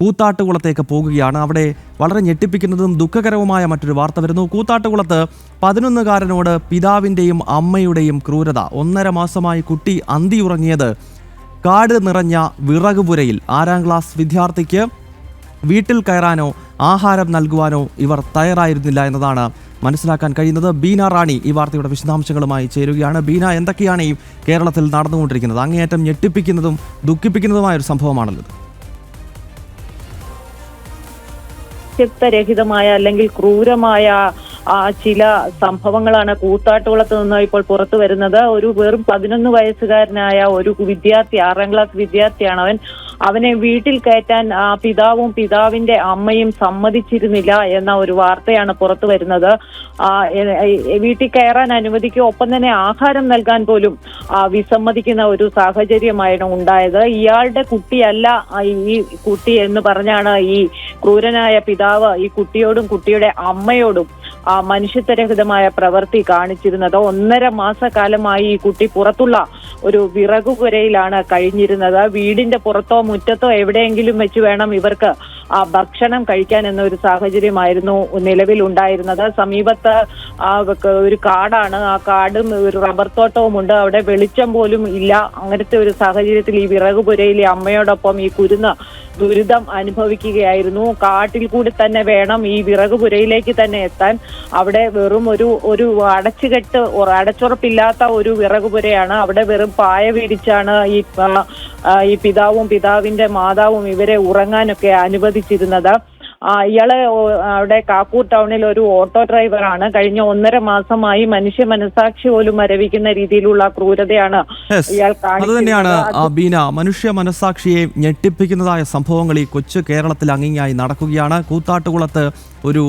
കൂത്താട്ടുകുളത്തേക്ക് പോകുകയാണ്. അവിടെ വളരെ ഞെട്ടിപ്പിക്കുന്നതും ദുഃഖകരവുമായ മറ്റൊരു വാർത്ത വരുന്നു. കൂത്താട്ടുകുളത്ത് പതിനൊന്നുകാരനോട് പിതാവിന്റെയും അമ്മയുടെയും ക്രൂരത. ഒന്നര മാസമായി കുട്ടി അന്തി ഉറങ്ങിയത് കാട് നിറഞ്ഞ വിറകുപുരയിൽ. ആറാം ക്ലാസ് വിദ്യാർത്ഥിക്ക് വീട്ടിൽ കയറാനോ ആഹാരം നൽകുവാനോ ഇവർ തയ്യാറായിരുന്നില്ല എന്നതാണ് മനസ്സിലാക്കാൻ കഴിയുന്നത്. ബീന റാണി ഈ വാർത്തയുടെ വിശദാംശങ്ങളുമായി ചേരുകയാണ്. ബീന എന്തൊക്കെയാണ് ഈ കേരളത്തിൽ നടന്നുകൊണ്ടിരിക്കുന്നത്? അങ്ങേയറ്റം ഞെട്ടിപ്പിക്കുന്നതും ദുഃഖിപ്പിക്കുന്നതുമായ ഒരു സംഭവമാണല്ലോ ഇത്. രഹിതമായ അല്ലെങ്കിൽ ക്രൂരമായ ചില സംഭവങ്ങളാണ് കൂത്താട്ടുകുളത്ത് നിന്ന് ഇപ്പോൾ പുറത്തു വരുന്നത്. ഒരു വെറും പതിനൊന്ന് വയസ്സുകാരനായ ഒരു വിദ്യാർത്ഥി ആറാം ക്ലാസ് വിദ്യാർത്ഥിയാണ് അവൻ. അവനെ വീട്ടിൽ കയറ്റാൻ പിതാവും പിതാവിന്റെ അമ്മയും സമ്മതിച്ചിരുന്നില്ല എന്ന ഒരു വാർത്തയാണ് പുറത്തു വരുന്നത്. വീട്ടിൽ കയറാൻ അനുവദിക്കുക ഒപ്പം തന്നെ ആഹാരം നൽകാൻ പോലും വിസമ്മതിക്കുന്ന ഒരു സാഹചര്യമാണ് ഉണ്ടായത്. ഇയാളുടെ കുട്ടിയല്ല ഈ കുട്ടി എന്ന് പറഞ്ഞാണ് ഈ ക്രൂരനായ പിതാവ് ഈ കുട്ടിയോടും കുട്ടിയുടെ അമ്മയോടും മനുഷ്യത്വരഹിതമായ പ്രവൃത്തി കാണിച്ചിരുന്നത് ഒന്നര മാസക്കാലമായി ഈ കുട്ടി പുറത്തുള്ള ഒരു വിറകുപുരയിലാണ് കഴിഞ്ഞിരുന്നത്. വീടിന്റെ പുറത്തോ മുറ്റത്തോ എവിടെയെങ്കിലും വെച്ച് വേണം ഇവർക്ക് ആ ഭക്ഷണം കഴിക്കാൻ എന്ന ഒരു സാഹചര്യമായിരുന്നു നിലവിൽ ഉണ്ടായിരുന്നത്. സമീപത്ത് ഒരു കാടാണ്. ആ കാടും ഒരു റബ്ബർ തോട്ടവും ഉണ്ട്. അവിടെ വെളിച്ചം പോലും ഇല്ല. അങ്ങനത്തെ ഒരു സാഹചര്യത്തിൽ ഈ വിറകുപുരയിലെ അമ്മയോടൊപ്പം ഈ കുരുന്ന് ദുരിതം അനുഭവിക്കുകയായിരുന്നു. കാട്ടിൽ കൂടി തന്നെ വേണം ഈ വിറകുപുരയിലേക്ക് തന്നെ എത്താൻ. അവിടെ വെറും ഒരു ഒരു അടച്ചുകെട്ട് അടച്ചുറപ്പില്ലാത്ത ഒരു വിറകുപുരയാണ് അവിടെ വെറും പായ വിരിച്ചാണ് ഈ ഈ പിതാവും പിതാവിന്റെ മാതാവും ഇവരെ ഉറങ്ങാനൊക്കെ അനുവദിച്ചിരുന്നത്. ആ, ഇയാൾ അവിടെ കാക്കൂർ ടൗണിൽ ഒരു ഓട്ടോ ഡ്രൈവറാണ്. കഴിഞ്ഞ ഒന്നര മാസമായി മനുഷ്യ മനസാക്ഷി പോലും മരവിക്കുന്ന രീതിയിലുള്ള ക്രൂരതയാണ് ഇയാൾ അത് തന്നെയാണ് ബീന. മനുഷ്യ മനസാക്ഷിയെ ഞെട്ടിപ്പിക്കുന്നതായ സംഭവങ്ങൾ ഈ കൊച്ചു കേരളത്തിൽ അങ്ങിങ്ങായി നടക്കുകയാണ്. കൂത്താട്ടുകുളത്ത് ഒരു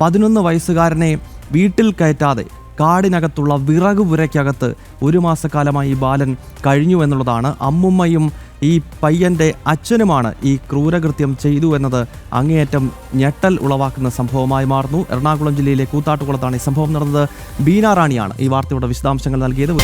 പതിനൊന്ന് വയസ്സുകാരനെ വീട്ടിൽ കയറ്റാതെ കാടിനകത്തുള്ള വിറക് പുരയ്ക്കകത്ത് ഒരു മാസക്കാലമായി ബാലൻ കഴിഞ്ഞു എന്നുള്ളതാണ് അമ്മുമ്മയും ഈ പയ്യന്റെ അച്ഛനുമാണ് ഈ ക്രൂരകൃത്യം ചെയ്തു എന്നത്. അങ്ങേയറ്റം ഞെട്ടൽ ഉളവാക്കുന്ന സംഭവമായി മാറുന്നു. എറണാകുളം ജില്ലയിലെ കൂത്താട്ടുകുളത്താണ് ഈ സംഭവം നടന്നത്. ബീനാറാണിയാണ് ഈ വാർത്തയുടെ വിശദാംശങ്ങൾ നൽകിയത്.